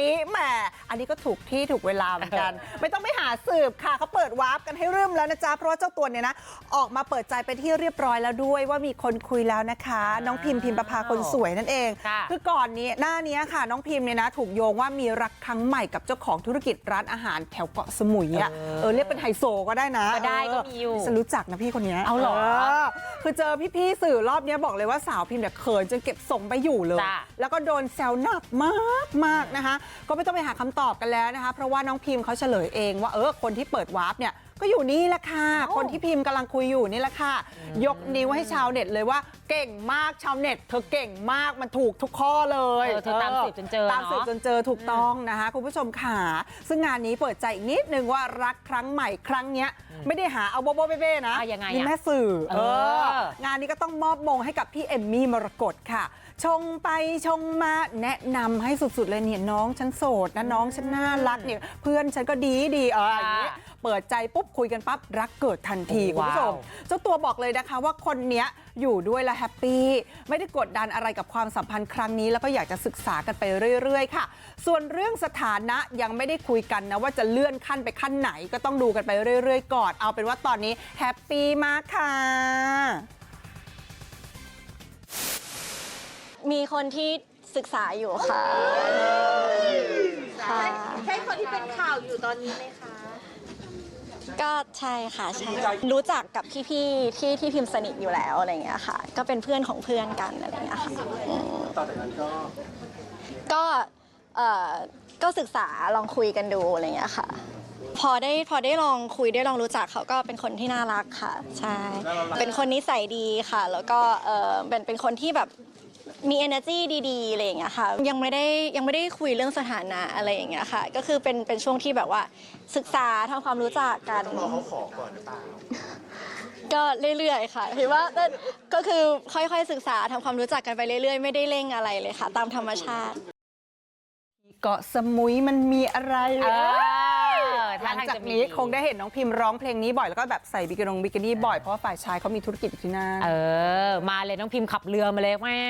นี้แหมอันนี้ก็ถูกที่ถูกเวลาเหมือนกัน ไม่ต้องไปหาสืบค่ะเขาเปิดวาร์ปกันให้เริ่มแล้วนะจ๊ะเพราะว่าเจ้าตัวเนี่ยนะ ออกมาเปิดใจเป็นที่เรียบร้อยแล้วด้วยว่ามีคนคุยแล้วนะคะ น้องพิมพ์พิมประภาคนสวยนั่นเอง ค่ะ คือก่อนนี้หน้านี้ค่ะ น้องพิมพ์เนี่ยนะถูกโยงว่ามีรักครั้งใหม่กับเจ้าของธุรกิจร้านอาหารแถวเกาะสมุยอะเออเออเรียกเป็นไฮโซก็ได้นะก็ได้เก็มีอยู่ฉันรู้จักนะพี่คนนี้ยเอาเหรอ คือเจอพี่ๆสื่อรอบเนี้ยบอกเลยว่าสาวพิมพ์เนี่ยเขินจนเก็บทรงไปอยู่เลย จ้ะ แล้วก็โดนแซวหนักมากมากๆนะคะก็ไม่ต้องไปหาคำตอบกันแล้วนะคะเพราะว่าน้องพิมพ์เขาเฉลยเองว่าเออคนที่เปิดวาร์ปเนี่ย ก็อยู่นี่แหละค่ะคนที่พิมพ์กำลังคุยอยู่นี่แหละค่ะยกนิ้วให้ชาวเน็ตเลยว่าเก่งมากชาวเน็ตเธอเก่งมากมันถูกทุกข้อเลยเออเธอตามสืบจนเจอตามสืบเนอะจนเจอถูกต้องนะคะคุณผู้ชมค่ะซึ่งงานนี้เปิดใจอีกนิดนึงว่ารักครั้งใหม่ครั้งเนี้ยไม่ได้หาเอาโบโบเบ้ๆนะอะยังไงอะมีแม่สื่อเอเออองานนี้ก็ต้องมอบมงให้กับพี่เอมมี่มรกตค่ะ ชงไปชงมาแนะนำให้สุดๆเลยเนี่ยน้องฉันโสดนะน้องฉันน่ารักเนี่ยเพื่อนฉันก็ดีดีเอออย่างเงี้ยเปิดใจปุ๊บคุยกันปั๊บรักเกิดทันทีคุณผู้ชมว้าวเจ้าตัวบอกเลยนะคะว่าคนเนี้ยอยู่ด้วยแล้วแฮปปี้ไม่ได้กดดันอะไรกับความสัมพันธ์ครั้งนี้แล้วก็อยากจะศึกษากันไปเรื่อยๆค่ะ ส่วนเรื่องสถานะยังไม่ได้คุยกันนะว่าจะเลื่อนขั้นไปขั้นไหนก็ต้องดูกันไปเรื่อยๆก่อนเอาเป็นว่าตอนนี้แฮปปี้มากค่ะมีคนที่ศึกษาอยู่ค่ะค่ะใช่คนที่เป็นข่าวอยู่ตอนนี้ไหมคะ ก็ใช่ค่ะใช่รู้จักกับพี่ๆที่ที่พิมพ์สนิทอยู่แล้วอะไรเงี้ยค่ะ ก็เป็นเพื่อนของเพื่อนกันอะไรเงี้ยค่ะอืมต่อจากนั้นก็ก็เอ่อก็ศึกษาลองคุยกันดูอะไรเงี้ยค่ะ พอได้พอได้ลองคุยได้ลองรู้จักเขาก็เป็นคนที่น่ารักค่ะ ใช่ เป็นคนนิสัยดีค่ะ แล้วก็เออเป็นเป็นคนที่แบบ มี energy ดีๆอะไรอย่างเงี้ยค่ะ ยังไม่ได้ยังไม่ได้คุยเรื่องสถานะอะไรอย่างเงี้ยค่ะ ก็คือเป็นเป็นช่วงที่แบบว่าศึกษาทำความรู้จักกันรอเขาขอก่อนหรือเปล่าก็เรื่อยๆ ค่ะคิดว่าก็ก็คือค่อยๆศึกษาทำความรู้จักกันไปเรื่อยๆ ไม่ได้เร่งอะไรเลยค่ะ ตามธรรมชาติ เกาะสมุยมันมีอะไรเออ หลังท่ทจากจะมีนี้คงได้เห็นน้องพิมพ์ร้องเพลงนี้บ่อยแล้วก็แบบใส่บิกินงบิกินี่บ่อยเพราะว่าฝ่ายชายเขามีธุรกิจอยู่ที่นั่นเออมาเลยน้องพิมพ์ขับเรือมาเลยแม่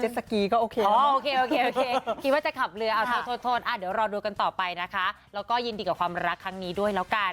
เจ็ตสกีก็โอเคอ๋อแล้วโอเคโอเคโอเคคิดว่าจะขับเรือเอาโทค่ะษโทษโทษอะเดี๋ยวรอดูกันต่อไปนะคะ แล้วก็ยินดีกับความรักครั้งนี้ด้วยแล้วกัน